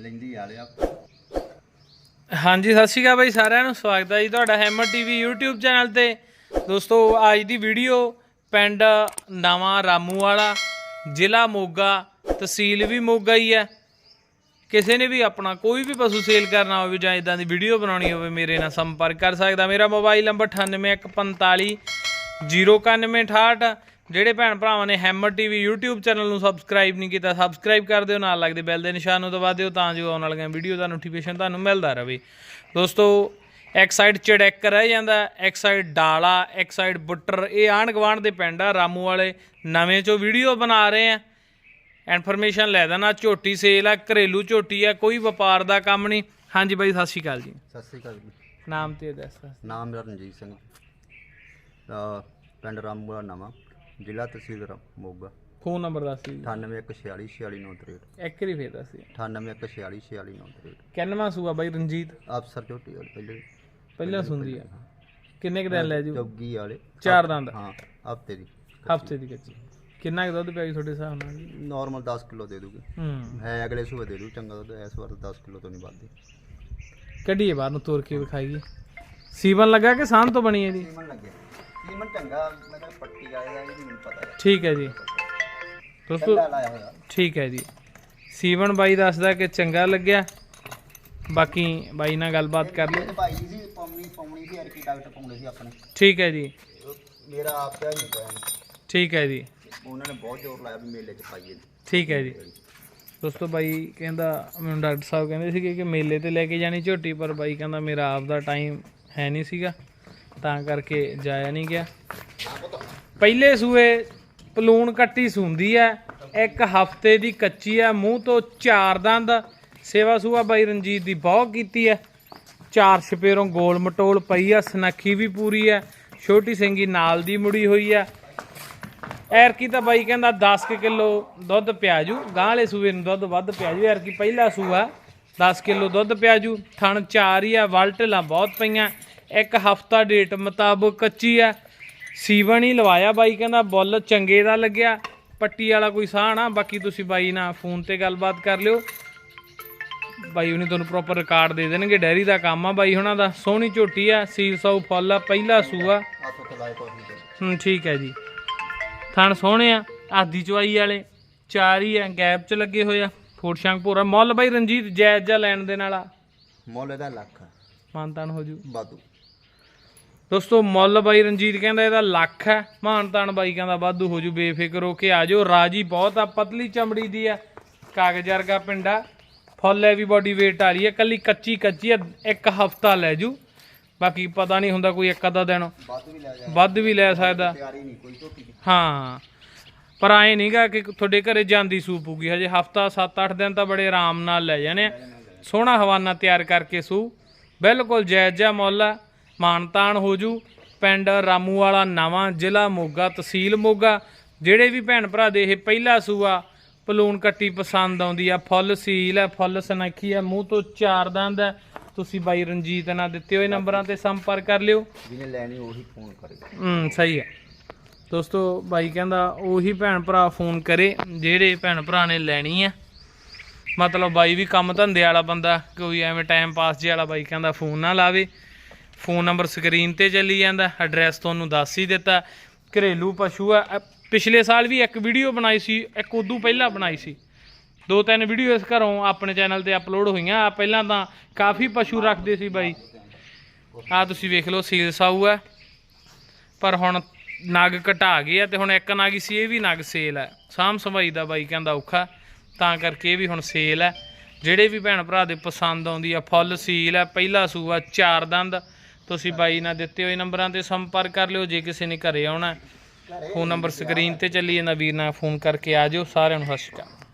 ਲੈਂਦੀ ਵਾਲਿਆ ਹਾਂਜੀ, ਸਤਿ ਸ਼੍ਰੀ ਅਕਾਲ ਬਾਈ ਸਾਰਿਆਂ ਨੂੰ। ਸਵਾਗਤ ਹੈ ਜੀ ਤੁਹਾਡਾ ਹੈਮਰ ਟੀਵੀ YouTube ਚੈਨਲ ਤੇ। ਦੋਸਤੋ, ਅੱਜ ਦੀ ਵੀਡੀਓ ਪਿੰਡ ਨਵਾਂ ਰਾਮੂ ਵਾਲਾ, ਜ਼ਿਲ੍ਹਾ ਮੋਗਾ, ਤਹਿਸੀਲ ਵੀ ਮੋਗਾ ਹੀ ਹੈ। ਕਿਸੇ ਨੇ ਵੀ ਆਪਣਾ ਕੋਈ ਵੀ ਪਸ਼ੂ ਸੇਲ ਕਰਨਾ ਹੋਵੇ ਜਾਂ ਇਦਾਂ ਦੀ ਵੀਡੀਓ ਬਣਾਉਣੀ ਹੋਵੇ, ਮੇਰੇ ਨਾਲ ਸੰਪਰਕ ਕਰ ਸਕਦਾ। ਮੇਰਾ ਮੋਬਾਈਲ ਨੰਬਰ 9815 09168 ਜਿਹੜੇ ਭੈਣ ਭਰਾਵਾਂ ਨੇ ਹੈਮਰ ਟੀਵੀ YouTube ਚੈਨਲ ਨੂੰ ਸਬਸਕ੍ਰਾਈਬ ਨਹੀਂ ਕੀਤਾ ਸਬਸਕ੍ਰਾਈਬ ਕਰ ਦਿਓ ਨਾਲ ਲੱਗਦੇ ਬੈਲ ਦੇ ਨਿਸ਼ਾਨ ਨੂੰ ਦਬਾ ਦਿਓ ਤਾਂ ਜੋ ਆਉਣ ਵਾਲੀਆਂ ਵੀਡੀਓ ਦਾ ਨੋਟੀਫਿਕੇਸ਼ਨ ਤੁਹਾਨੂੰ ਮਿਲਦਾ ਰਹੇ। ਦੋਸਤੋ ਇੱਕ ਸਾਈਡ ਚੜੈਕ ਰਹਿ ਜਾਂਦਾ ਇੱਕ ਸਾਈਡ ਡਾਲਾ ਇੱਕ ਸਾਈਡ ਬੁੱਟਰ ਇਹ ਆਂਢ ਗੁਆਂਢ ਦੇ ਪਿੰਡ ਆ ਰਾਮੂ ਵਾਲੇ ਨਵੇਂ ਚੋਂ ਵੀਡੀਓ ਬਣਾ ਰਹੇ ਆ। ਇਨਫੋਰਮੇਸ਼ਨ ਲੈ ਦੇਣਾ ਝੋਟੀ ਸੇਲ ਆ ਘਰੇਲੂ ਝੋਟੀ ਆ ਕੋਈ ਵਪਾਰ ਦਾ ਕੰਮ ਨਹੀਂ। ਹਾਂਜੀ ਬਾਈ ਸਤਿ ਸ਼੍ਰੀ ਅਕਾਲ ਜੀ। ਸਤਿ ਸ੍ਰੀ ਅਕਾਲ ਜੀ। ਨਾਮ ਤੇ ਦੱਸ। ਨਾਮ ਮੇਰਾ ਰਣਜੀਤ ਸਿੰਘ। ਅਹ ਪਿੰਡ ਰਾਮੂਲਾ ਨਵਾਂ। ਜ਼ਿਲ੍ਹਾ ਤਹਿਸੀਲ ਰ- ਮੋਗਾ। ਫੋਨ ਨੰਬਰ ਦੱਸ ਜੀ। 9816466963 ਇੱਕ ਵਾਰੀ ਫੇਰ ਦੱਸ ਜੀ 9816466963 ਕਿੰਨਵਾਂ ਸੂਆ ਬਾਈ ਰਣਜੀਤ? ਅਫਸਰ ਝੋਟੀ ਵਾਲੇ ਪਹਿਲੇ ਪਹਿਲਾਂ ਸੁਣਦੀ ਆ। ਕਿੰਨੇ ਕੁ ਦਿਨ ਲੈ ਜੂ? ਚੌਗੀ ਵਾਲੇ। ਚਾਰ ਦੰਦ। ਹਾਂ ਹਫ਼ਤੇ ਦੀ ਹਫ਼ਤੇ ਦੀ ਕੱਚੀ। ਕਿੰਨਾ ਕੁ ਦੁੱਧ ਪਿਆ ਜੀ ਤੁਹਾਡੇ ਹਿਸਾਬ ਨਾਲ? ਜੀ ਨਾਰਮਲ 10 ਕਿਲੋ ਦੇ ਦੂਗੇ। ਹੂੰ। ਹੈ ਅਗਲੇ ਸੂਬੇ ਦੇ ਦੂ ਚੰਗਾ ਦੁੱਧ ਇਸ ਵਾਰ 10 ਕਿਲੋ ਤੋਂ ਨਹੀਂ ਵੱਧਦੀ। ਕੱਢੀਏ ਬਾਹਰ ਨੂੰ ਤੋੜ ਕੇ ਵਿਖਾਈਏ। ਸੀਵਨ ਲੱਗਾ ਕਿ ਸਾਂਝ ਤੋਂ ਬਣੀ ਹੈ ਜੀ? ਸੀਮਨ ਲੱਗਿਆ। ਸੀਮਨ ਚੰਗਾ ਮੈਂ ਕਿਹਾ ਪੱਟੀ ਵਾਲੇ ਦਾ ਇਹ ਨਹੀਂ ਮੈਨੂੰ ਪਤਾ ਠੀਕ ਹੈ ਜੀ। ਦੋਸਤੋ ਲਾਇਆ ਹੋਇਆ। ਠੀਕ ਹੈ ਜੀ। ਸੀਵਨ ਬਾਈ ਦੱਸਦਾ ਕਿ ਚੰਗਾ ਲੱਗਿਆ। ਬਾਕੀ ਬਾਈ ਨਾਲ ਗੱਲਬਾਤ ਕਰ ਲਿਓ। ਇਹ ਭਾਈ ਜੀ ਪਾਉਣੀ ਪਾਉਣੀ ਸੀ ਅਰਕੀ ਡਾਕਟਰ ਪਾਉਂਦੇ ਸੀ ਆਪਣੇ। ਠੀਕ ਹੈ ਜੀ। ਮੇਰਾ ਆਪ ਦਾ ਹੀ ਨਹੀਂ ਪਿਆ ਠੀਕ ਹੈ ਜੀ। ਉਹਨਾਂ ਨੇ ਬਹੁਤ ਜ਼ੋਰ ਲਾਇਆ ਵੀ ਮੇਲੇ 'ਚ ਪਾਈਏ। ਠੀਕ ਹੈ ਜੀ। ਦੋਸਤੋ ਬਾਈ ਕਹਿੰਦਾ ਮੈਨੂੰ ਡਾਕਟਰ ਸਾਹਿਬ ਕਹਿੰਦੇ ਸੀਗੇ ਕਿ ਮੇਲੇ ਤੇ ਲੈ ਕੇ ਜਾਣੀ ਝੋਟੀ ਪਰ ਬਾਈ ਕਹਿੰਦਾ ਮੇਰਾ ਆਪ ਦਾ ਟਾਈਮ ਹੈ ਨਹੀਂ ਸੀਗਾ। ਤਾਂ ਕਰਕੇ ਜਾਇਆ ਨਹੀਂ ਗਿਆ। ਪਹਿਲੇ ਸੂਏ ਪਲੂਣ ਕੱਟੀ ਸੁੰਦੀ ਹੈ ਇੱਕ ਹਫ਼ਤੇ ਦੀ ਕੱਚੀ ਹੈ ਮੂੰਹ ਤੋਂ ਚਾਰ ਦੰਦ। ਸੇਵਾ ਸੂਆ ਬਾਈ ਰਣਜੀਤ ਦੀ ਬਹੁਤ ਕੀਤੀ ਹੈ ਚਾਰ ਛਪੇਰੋਂ ਗੋਲ ਮਟੋਲ ਪਈ ਆ, ਸਨੱਖੀ ਵੀ ਪੂਰੀ ਹੈ ਛੋਟੀ ਸਿੰਗੀ ਨਾਲ ਦੀ ਮੁੜੀ ਹੋਈ ਹੈ ਐਰਕੀ ਤਾਂ ਬਾਈ ਕਹਿੰਦਾ 10 ਕਿਲੋ ਦੁੱਧ ਪਿਆਜੂ। ਗਾਂ ਵਾਲੇ ਸੂਏ ਨੂੰ ਦੁੱਧ ਵੱਧ ਪਿਆਜੂ। ਐਰਕੀ ਪਹਿਲਾ ਸੂਆ 10 ਕਿਲੋ ਦੁੱਧ ਪਿਆਜੂ। ਥਣ ਚਾਰ ਹੀ ਆ ਵਲਟਲਾਂ ਬਹੁਤ ਪਈਆਂ। ਇੱਕ ਹਫਤਾ ਡੇਟ ਮੁਤਾਬਕ ਕੱਚੀ ਆ। ਸੀਵਨ ਹੀ ਲਵਾਇਆ ਬਾਈ ਕਹਿੰਦਾ ਬੁੱਲ ਚੰਗੇ ਦਾ ਲੱਗਿਆ ਪੱਟੀ ਵਾਲਾ ਕੋਈ ਸਾਹ ਨਾ ਬਾਕੀ ਤੁਸੀਂ ਬਾਈ ਨਾਲ ਫੋਨ ਤੇ ਗੱਲਬਾਤ ਕਰ ਲਿਓ। ਬਾਈ ਉਹਨੇ ਤੁਹਾਨੂੰ ਪ੍ਰੋਪਰ ਰਿਕਾਰਡ ਦੇ ਦੇਣਗੇ ਡੈਰੀ ਦਾ ਕੰਮ ਆ ਬਾਈ ਹੁਣਾਂ ਦਾ ਸੋਹਣੀ ਝੋਟੀ ਆ ਸੀਲ ਸੌ ਫੁੱਲ ਆ ਪਹਿਲਾ ਸੂਆ। ਹੂੰ ਠੀਕ ਹੈ ਜੀ। ਥਣ ਸੋਹਣੇ ਆ ਆਦੀ ਚਵਾਈ ਵਾਲੇ ਚਾਰ ਹੀ ਆ ਗੈਪ ਚ ਲੱਗੇ ਹੋਏ ਆ ਫੋਟ ਸ਼ੰਕ ਪੂਰਾ ਮੁੱਲ ਬਾਈ ਰਣਜੀਤ ਜਾਇਜ਼ ਜਾ ਲੈਣ ਦੇ ਨਾਲ ਆ ਮੁੱਲ ਇਹਦਾ ਲੱਖ। ਆ, ਮਾਨਤਾਨ ਹੋ ਜੂ। ਵਾਧੂ। ਦੋਸਤੋ ਮੁੱਲ ਬਾਈ ਰਣਜੀਤ ਕਹਿੰਦਾ ਇਹਦਾ ਲੱਖ ਹੈ। ਮਾਨਤਾਨ ਬਾਈ ਕਹਿੰਦਾ ਵਾਧੂ ਹੋ ਜੂ ਬੇਫਿਕਰ ਹੋ ਕੇ ਆਜੋ ਰਾਜੀ ਬਹੁਤ ਆ ਪਤਲੀ ਚਮੜੀ ਦੀ ਆ ਕਾਗਜ਼ ਵਰਗਾ ਪਿੰਡਾ ਫੁੱਲ ਹੈਵੀ ਬਾਡੀ weight ਵਾਲੀ ਆ ਕੱਲੀ ਕੱਚੀ ਕੱਚੀ ਆ ਇੱਕ ਹਫਤਾ ਲੈ ਜੂ। ਬਾਕੀ ਪਤਾ ਨਹੀਂ ਹੁੰਦਾ ਕੋਈ ਇੱਕ ਅੱਧਾ ਦਿਨ। ਵਾਧੂ ਵੀ ਲੈ ਜਾ ਵੀ ਸਕਦਾ। ਹਾਂ। ਪਰ ਆਏ ਨਹੀਂਗਾ ਕਿ ਤੁਹਾਡੇ ਘਰੇ ਜਾਂਦੀ ਸੂਪ ਹੋਊਗੀ ਹਜੇ ਹਫਤਾ 7-8 ਦਿਨ ਤਾਂ ਬੜੇ ਆਰਾਮ ਨਾਲ ਲੈ ਜਾਣੇ। ਸੋਹਣਾ ਹਵਾਨਾ ਤਿਆਰ ਕਰਕੇ ਸੂ। ਬਿਲਕੁਲ ਜਾਇਜ਼ ਜਿਹਾ ਮੁੱਲ ਆ। ਮਾਨਤਾਨ ਹੋ ਜੂ। ਪਿੰਡ ਰਾਮੂ ਵਾਲਾ ਨਵਾਂ ਜ਼ਿਲ੍ਹਾ ਮੋਗਾ ਤਹਿਸੀਲ ਮੋਗਾ। ਜਿਹੜੇ ਵੀ ਭੈਣ ਭਰਾ ਦੇ ਇਹ ਪਹਿਲਾ ਸੂਆ ਪਲੂਣ ਕੱਟੀ ਪਸੰਦ ਆਉਂਦੀ ਆ। ਫੁੱਲ ਸੀਲ ਹੈ ਫੁੱਲ ਸਨੱਖੀ ਆ ਮੂੰਹ ਤੋਂ ਚਾਰ ਦੰਦ ਹੈ ਤੁਸੀਂ ਬਾਈ ਰਣਜੀਤ ਨਾਲ ਦਿੱਤੇ ਹੋਏ ਨੰਬਰਾਂ ਤੇ ਸੰਪਰਕ ਕਰ ਲਿਓ। ਜਿਹਨੇ ਲੈਣੀ ਉਹੀ ਫੋਨ ਕਰੇ। ਹੂੰ ਸਹੀ ਹੈ ਦੋਸਤੋ ਬਾਈ ਕਹਿੰਦਾ ਉਹੀ ਭੈਣ ਭਰਾ ਫੋਨ ਕਰੇ ਜਿਹੜੇ ਭੈਣ ਭਰਾ ਨੇ ਲੈਣੀ ਆ। ਮਤਲਬ ਬਾਈ ਵੀ ਕੰਮ ਧੰਦੇ ਵਾਲਾ ਬੰਦਾ ਕੋਈ ਐਵੇਂ ਟਾਈਮ ਪਾਸ ਜੇ ਵਾਲਾ ਬਾਈ ਕਹਿੰਦਾ ਫੋਨ ਨਾ ਲਾਵੇ। ਫੋਨ ਨੰਬਰ ਸਕਰੀਨ ਤੇ ਚੱਲੀ ਜਾਂਦਾ, ਐਡਰੈਸ ਤੁਹਾਨੂੰ ਦੱਸ ਹੀ ਦਿੱਤਾ। ਘਰੇਲੂ ਪਸ਼ੂ ਆ। ਪਿਛਲੇ ਸਾਲ ਵੀ ਇੱਕ ਵੀਡੀਓ ਬਣਾਈ ਸੀ, ਇੱਕ ਉਦੋਂ ਪਹਿਲਾਂ ਬਣਾਈ ਸੀ। ਦੋ ਤਿੰਨ ਵੀਡੀਓ ਇਸ ਘਰੋਂ ਆਪਣੇ ਚੈਨਲ ਤੇ ਅਪਲੋਡ ਹੋਈਆਂ। ਆ ਪਹਿਲਾਂ ਤਾਂ ਕਾਫੀ ਪਸ਼ੂ ਰੱਖਦੇ ਸੀ ਬਾਈ। ਆ ਤੁਸੀਂ ਵੇਖ ਲਓ, ਸੀਲ ਸਾਊ ਆ। ਪਰ ਹੁਣ ਨਗ ਘਟਾ ਗਏ ਆ ਤੇ ਹੁਣ ਇੱਕ ਨਗ ਸੀ, ਇਹ ਵੀ ਨਗ ਸੇਲ ਹੈ ਸਾਮ ਸੰਭਾਈ ਦਾ ਬਾਈ ਕਹਿੰਦਾ ਔਖਾ। ਤਾਂ ਕਰਕੇ ਇਹ ਵੀ ਹੁਣ ਸੇਲ ਹੈ ਜਿਹੜੇ ਵੀ ਭੈਣ ਭਰਾ ਦੇ ਪਸੰਦ ਆਉਂਦੀ ਆ, ਫੁੱਲ ਸੀਲ ਹੈ ਪਹਿਲਾ ਸੂਆ, ਚਾਰ ਦੰਦ। ਤੁਸੀਂ ਬਾਈ ਨਾਲ ਦਿੱਤੇ ਹੋਏ ਨੰਬਰਾਂ ਤੇ ਸੰਪਰਕ ਕਰ ਲਿਓ ਜੇ ਕਿਸੇ ਨੇ ਘਰੇ ਆਉਣਾ ਫੋਨ ਨੰਬਰ ਸਕਰੀਨ ਤੇ ਚੱਲੀ ਜਾਂਦਾ ਵੀਰ ਨਾਲ ਫੋਨ ਕਰਕੇ ਆ ਜਿਓ ਸਾਰਿਆਂ ਨੂੰ ਸਤਿ ਸ਼੍ਰੀ ਅਕਾਲ।